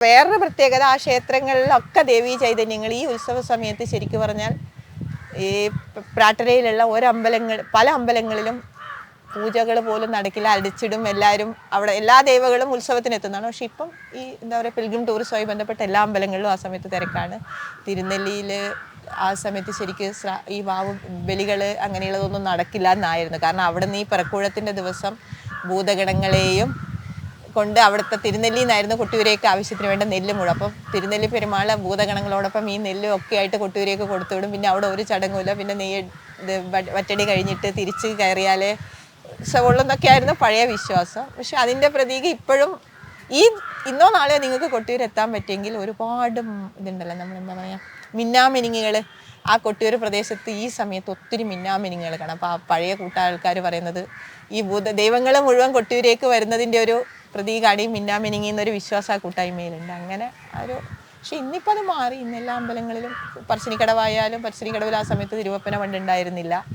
വേറൊരു പ്രത്യേകത ആ ക്ഷേത്രങ്ങളിലൊക്കെ ദേവീ ചൈതന്യങ്ങൾ ഈ ഉത്സവ സമയത്ത് ശരിക്കും പറഞ്ഞാൽ ഈ പ്രാട്ടരയിലുള്ള ഒരമ്പലങ്ങൾ പല അമ്പലങ്ങളിലും പൂജകൾ പോലും നടക്കില്ല അടിച്ചിടും എല്ലാവരും അവിടെ എല്ലാ ദൈവങ്ങളും ഉത്സവത്തിന് എത്തുന്നതാണ് പക്ഷെ ഇപ്പം ഈ എന്താ പറയുക പിൽഗ്രിം ടൂറിസവുമായി ബന്ധപ്പെട്ട എല്ലാ അമ്പലങ്ങളിലും ആ സമയത്ത് തിരക്കാണ്. തിരുനെല്ലിയിൽ ആ സമയത്ത് ശരിക്കും ശ്ര- ഈ വാവ് ബലികൾ അങ്ങനെയുള്ളതൊന്നും നടക്കില്ല എന്നായിരുന്നു. കാരണം അവിടെ നിന്ന് ഈ പിറക്കൂഴത്തിന്റെ ദിവസം ഭൂതഗണങ്ങളെയും കൊണ്ട് അവിടുത്തെ തിരുനെല്ലി നിന്നായിരുന്നു കൊട്ടിയൂരേക്ക് ആവശ്യത്തിന് വേണ്ട നെല്ല് മുഴുവൻ. അപ്പം തിരുനെല്ലി പെരുമാൾ ഭൂതഗണങ്ങളോടൊപ്പം ഈ നെല്ലും ഒക്കെ ആയിട്ട് കൊട്ടിയൂരേക്ക് കൊടുത്തുവിടും പിന്നെ അവിടെ ഒരു ചടങ്ങുമില്ല. പിന്നെ നെയ്യ് വറ്റടി കഴിഞ്ഞിട്ട് തിരിച്ച് കയറിയാലേ ഉത്സവമുള്ളെന്നൊക്കെ ആയിരുന്നു പഴയ വിശ്വാസം. പക്ഷെ അതിന്റെ പ്രതീകം ഇപ്പോഴും ഈ ഇന്നോ നാളെയോ നിങ്ങൾക്ക് കൊട്ടിയൂർ എത്താൻ പറ്റിയെങ്കിൽ ഒരുപാട് ഇതുണ്ടല്ലോ. നമ്മൾ എന്താ പറയുക മിന്നാമിനിങ്ങുകൾ ആ കൊട്ടിയൂർ പ്രദേശത്ത് ഈ സമയത്ത് ഒത്തിരി മിന്നാമിനിങ്ങുകൾ കാണാം. അപ്പോൾ ആ പഴയ കൂട്ടാൾക്കാർ പറയുന്നത് ഈ ഭൂത ദൈവങ്ങൾ മുഴുവൻ കൊട്ടിയൂരേക്ക് വരുന്നതിന്റെ ഒരു പ്രതീകമാണ് ഈ മിന്നാമിനിങ്ങി എന്നൊരു വിശ്വാസം കൂട്ടായ്മയിലുണ്ട്. അങ്ങനെ ഒരു പക്ഷെ ഇന്നിപ്പോൾ അത് മാറി. ഇന്ന് എല്ലാ അമ്പലങ്ങളിലും പറശ്ശിനിക്കടവായാലും പറശ്ശിനിക്കടവിൽ ആ സമയത്ത് തിരുവപ്പന പണ്ടുണ്ടായിരുന്നില്ല.